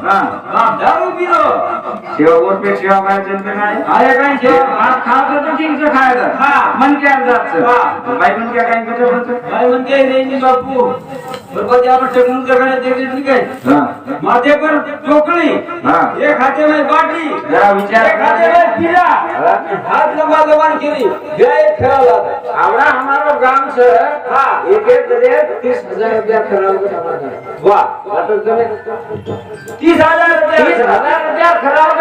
पिलो बाप दारू पिलो शिवा गोष्ट शिवा माया चिंता नाही अरे काही शेव? भात खायचं तर चिंच खायचं हा. मन काय वा बाई पण काय काय कसं म्हणतो काय म्हणते रेंजी बापू. बरोबर आपण टेकून जगाने देखील ठीक आहे माथे पर चोकळी. हा. हाते में बाटली. जरा विचार एक हाते में पिला हाथ लंबा लंबान केली. गया एक खेळाला आवड़ा हमारा गांव से हाँ. एक एक तीस हजार रुपया धावा वाह तीस हजार रुपये. रुपया खराब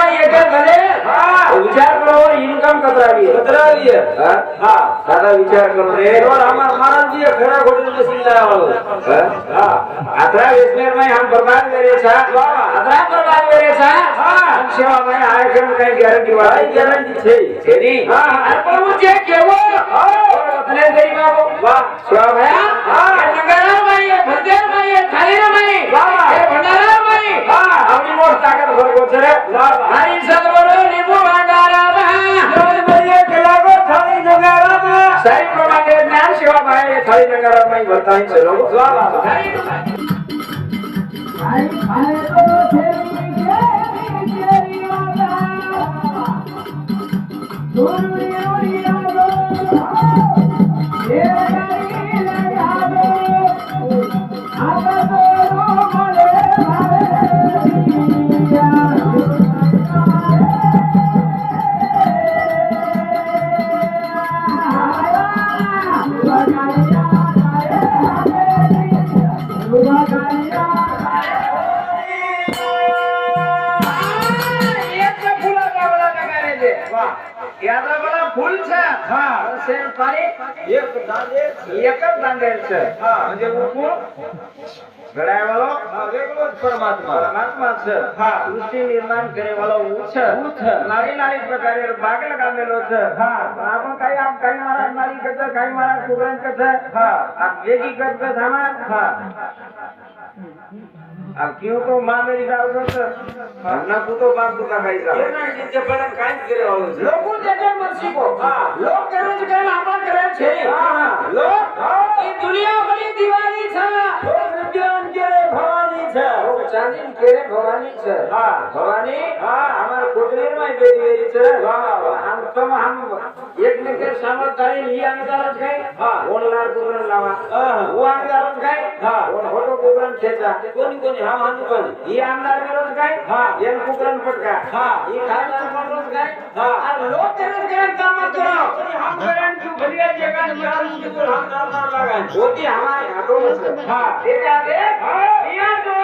में एक जगह हाँ. विचार करो इनकम कतरा भी है? हाँ. हाँ दादा विचार करो रे और हमार महाराज जी खरा घोड़े में सिल्ला वालो हाँ? अतरा वेसमेर में हम बर्बाद करे छा अतरा बर्बाद करे छा हाँ सेवा में आए कर कहीं गारंटी वाला गारंटी छे तेरी हाँ, हाँ। पर मुझे केवो और उतने गरीब वाह सेवा भैया हाँ। नगरा थाली नगरा में भरता फुल છે હા. સેન પાડી એક દાદે એક જ દાંડેલ છે હા. म्हणजे ઉકુ ઘડાયવાળો હા, વેગળો જ પરમાત્મા પરમાત્મા છે હા. સૃષ્ટિ નિર્માણ કરેવાળો હું છે હું છે. નારી નારી પ્રકારે ભાગ લગાવેલો છે હા. आपण काही આમ काही महाराज नारी करतं काही महाराज कुबरण करतं હા. आप वेगी करतं सामान હા. क्यों तो मां मेरी गाव ना तू तो मां तू का काही जा जे पण काय केले हो लोक त्याच्या मर्जी को लोक करायचे काय आपण करायचे लोक ही दुनिया बड़ी दिवाळी छा लोक চাঁদিন কেড়ে ভবানী ছে ভবানী আমার কুটির মাই বেরি বেরি ছে হাম তম হাম एकमेकांच्या समोर जाईल ही अंगारात काय ओनलार कुरण लावा ओ अंगारात काय ओन होतो कुरण खेचा कोणी कोणी हा हान कोणी ही अंगार मिळत काय येन कुरण पटका ही खाली कुरण काय आणि लोक करत करत काम करो कोणी हम करण की भलिया जे कान मिळाली की कुरण हम करणार लागा होती हमारे हातों में हा ते जाते हा या तो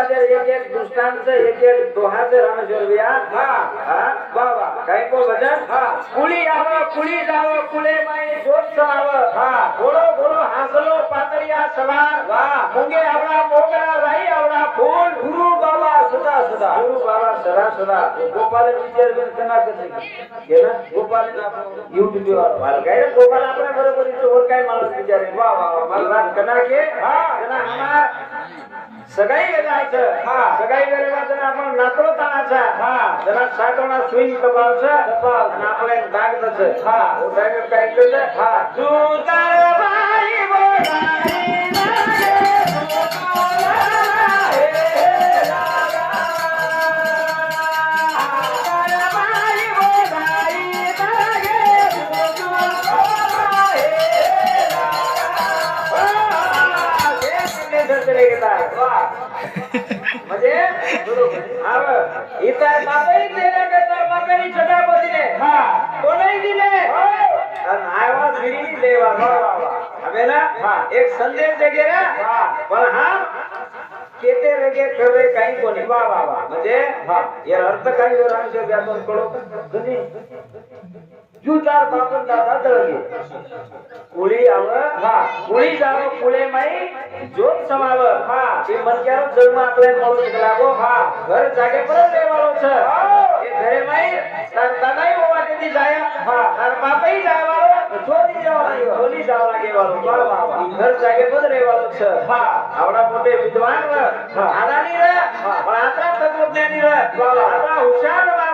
समाजात एक एक दृष्टांचं एक एक दोहाचं रामेश्वर हा. हा? बाबा काही को भजन हा. कुळी यावं कुळी जावं कुळे माई जोत समावं हा. घोडो घोडो हासलो पातळिया सवार. वा. मुंगे आवडा मोगरा राई आवडा फूल. गुरु बाबा सदा सदा गुरु बाबा सदा सदा. गोपाल विचार बिन कना कसं केलं? गोपाल युट्यूब वर. मला काय गोपाल आपल्या बरोबर इथं वर काय मला विचारे वा वा वा. मला कना के? हा. कना हमार सगळी हा. सगळी जर आपण तानाचा हा. जरा साठवणा स्विंग कपावचं कपाव. आणि आपल्या दाग तसं हा. काय केलं हा. सुतार बाई बोलारी म्हणजे आव, इथं बाबाई दिले का तर बाबाई छटापतीने. हा. कोणही दिले. आवाज गिरी देवा हवे ना? एक संदेश दे गे रे पण हा केते रेगे खरे काही कोणी. वा वा वा. म्हणजे यार अर्थ काही वर आमच्या व्यापार कळो जूतार बांधून दादा दळले कुळी आव कुळी जावो कुळे माई जोत समाव. हा ते मध्यारो जन्म आपल्या घर जागे परत देवालो छ हे घरे माई तर दादाई ओवा ते जाय. हा तर बापाई जाय वालो झोली जाव झोली जाव लागे वालो घर छ हा आवडा मोठे विद्वान र आदानी र पण आता हुशार वा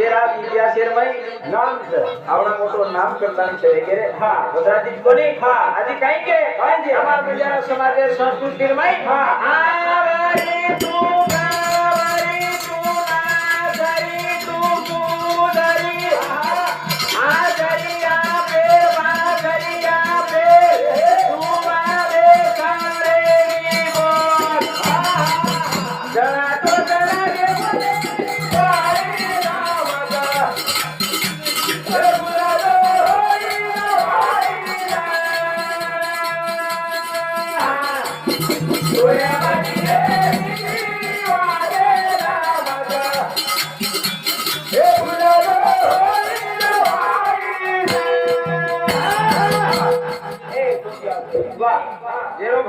હા બીજેરા બીજા શેરમાઈ નામ છે આવડા મોટો નામ કરતા છે કે રે હા ગુજરાતી કોની હા આજી કાઈ કે કાઈ કે અમાર બીજા સમાજે સંસ્કૃતિ માઈ હા આવરી તું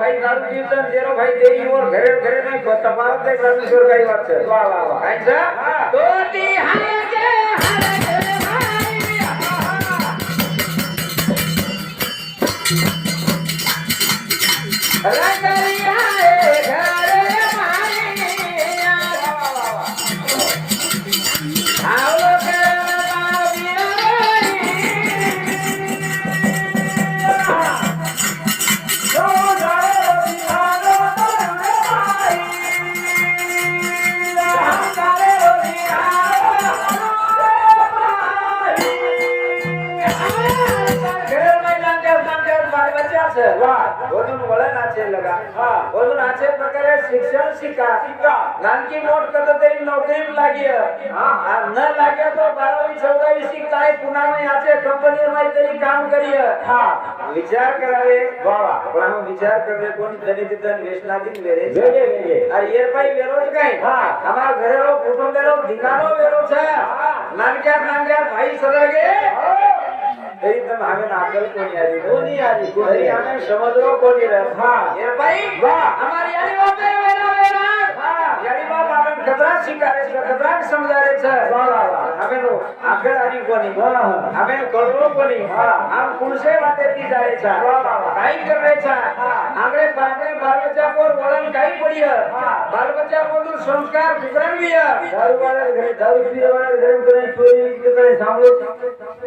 ભાઈ દારૂ કીર્તન જેરો ભાઈ દેવી ઓર ઘરે ઘરે નહીં તપાસ દે રામેશ્વર કઈ વાત છે વાહ વાહ વાહ કાઈ છે તો તી હાજે હાજે ભાઈ शिक्षण शिका. नानकी मोठ कसं तरी नोकरी लागे न लागे तो बारावी चौदावी शिकताय पुन्हा याचे कंपनी मध्ये तरी काम करी विचार करावे. बाबा पण विचार करावे कोण तरी तिथं व्यसनातील वेळे अरे ये पाई वेरोज काय? हमारा घर कुटुंब वेरो धिकारो वेरो नानक्या नानक्यात भाई सदळगे तरी तुम हमें नाकल कोनी आ रही कोनी आ रही तरी हमें समुद्र कोनी रह हां ये भाई वाह हमारी यारी बात है मेरा मेरा हां यारी बात आपन खतरा शिकार है खतरा के ಹಗನು ಅಗಲರಿಗೊನಿ ಹಗನು ಕರುಳೊಗೊನಿ हम पुरुषे वाटे ती जाए छा काई कर रहे छा हमरे बापरे बाल बच्चा को वलन काई पड़ी है बाल बच्चा को दूर संस्कार बिगड़न भी है दारू वाले घर दारू पीने वाले घर में करें चोरी के करें सामने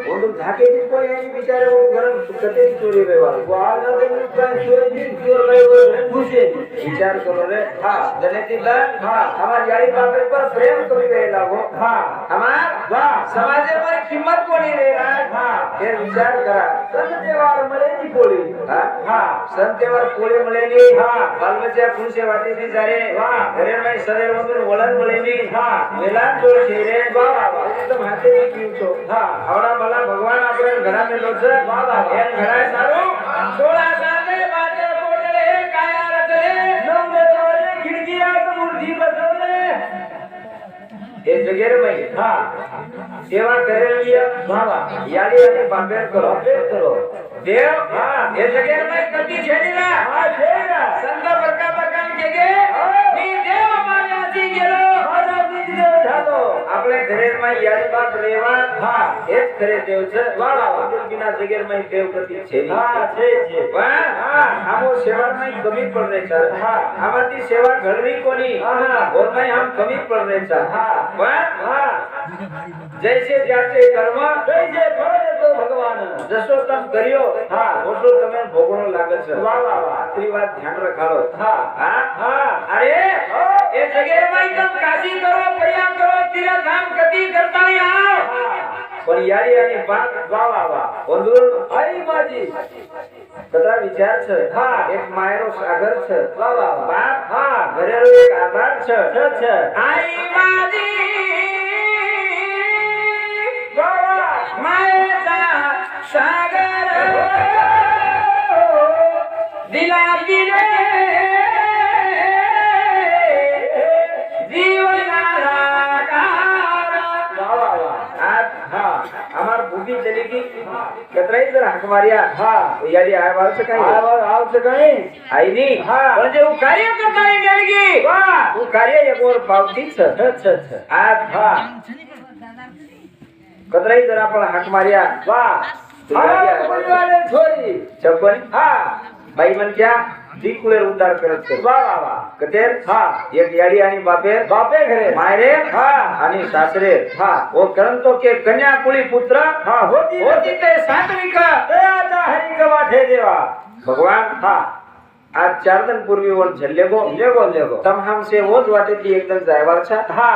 वो लोग झाके जिस को यही बेचारे वो घर कते चोरी में वाले वो आ ना दे उनका चोरी जिन चोर रहे वो पूछे विचार करो रे हां जने दिला हां हमारी यारी बापरे पर प्रेम कभी रहे लागो हमार? किंमत कोणी हे. विचार करा. संतेवर मळेची पोळी. संतेवर पोळी मळेली बालमच्या पुरुषे वाटेची जारे घरे माई मधून वळण मळेली. मेला जोड खेरे एकदम हाते मी पिवचो आवडा मला भगवान आपण घरा मिळवचं घडा सारू. सोळा જગેરભાઈ હા સેવા કરેલી બાબા યાદી અને બાંધેર કરો કરો દેવ હા. એ જગેરભાઈ કદી છેડી ના હા છે ને સંત બરકા બરકા કે કે ઈ દેવ માયાથી ગેલો માતાજી ને ચાલો આપણે ઘરેમાં યાદી બાપ રેવા હા એ જ ઘરે દેવ છે વાહ, વાહ, વાહ. બિના જગેરમાં દેવ કદી છેડી હા છે છે વાહ, હા. આમો સેવામાં કમી પણ રહે છે હા. આમાંથી સેવા ઘડવી કોની હા. ઓરમાય આમ કમી પણ રહે છે હા. જૈસે જાતે કર્મ જૈસે જય તો ભગવાન. જશો તમ કર્યો. હા. ઓટલો તમે ભોગણો લાગે છે. વાહ, વાહ, વાહ. આખરી વાત ધ્યાન રખાડો. હા. હા? હા. અરે એ જગ્યામાં એકદમ કાશી કરો પ્રયાગ કરો તીર્થધામ કદી કરતા આવો. પણ યારિયાની વાત વા વંદુર આઈ માજી. બધા વિચાર છે, હા, એક માયરો સાગર છે. વાવાવા. બાપ, હા ઘરેરો એક આભાર છે. છે છે. આઈ માજી. સાગર. દિલાગી રે कतराई जर हक मारिया. हा. याली आय वाल से काही? आय वाल आल से काही? आई नी हा. म्हणजे उ कार्य करता ये नेलगी. वाह उ कार्य एक और पावती छ छ छ. आज हा. कतराई जर आपण हक मारिया. वा. म्हणजे हा परिवार छोरी. छप्पन हा. भाई मन क्या ती कुलेर उद्धार करत वा हा। एक याडी आणि बापे। बापे घरे। मायरे? हा। आणि सासरे। हा। ओ करंतो के कन्या कुळी पुत्र। हा होती होती ते सातविका। दयाचा हरिक देवा। भगवान? हा। आज चार दिन पूर्वी वन झल्ले गो. लेगो तब हम से वो वाटे ती एकदम जायवार छा. हा.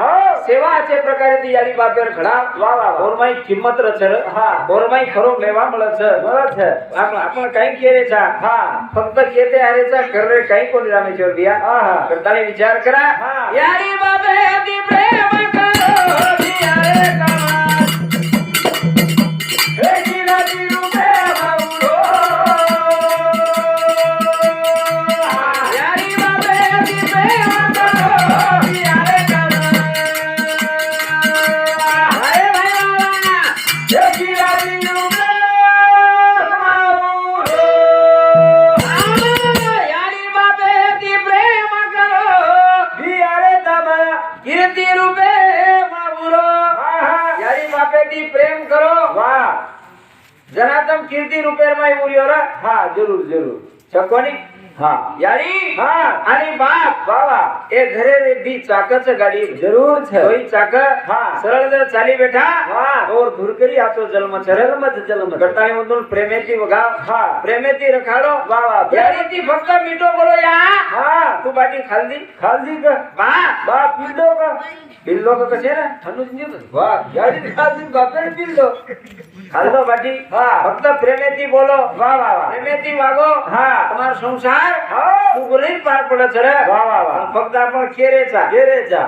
हो. सेवा अच्छे प्रकारे ती याली बापेर खडा. वाह वा और माई किंमत रचर. हा. और माई खरो मेवा मळच छ आपण आपण काही केले छा हा. फक्त केते आरे छा कररे काही कोण दिया. हां हा. हा करताने विचार करा. यारी बापे ती प्रेम करो दिया रे हा जरूर जरूर. चकोनी हा. यारी? हा. आणि बाप? बाबा. ए घरे रे बी चाकाच गाडी. जरूर होई चाक. हा. सरळ जर चाली बेटा. हा. और धुरकरी आचो जन्म जलमत जलम गटाई मधून प्रेमेची बघा हा। प्रेमेची रखाडो। वा वा यारी ती फक्त मिठो बोलो या। हा। तू बाटी खाल्ली खाल्ली का। बा बा पिल्लो का। पिल्लो का कसे ना थनुज नी वा यारी खाल्ली बापेर पिल्लो खाल्लो बाटी। हा। फक्त प्रेमेची बोलो। वा वा वा। प्रेमेची वागो। हा। तुम्हारा संसार हा। तू गुरीन पार पडत रे। वा वा वा। फक्त आपण केरेचा। केरेचा।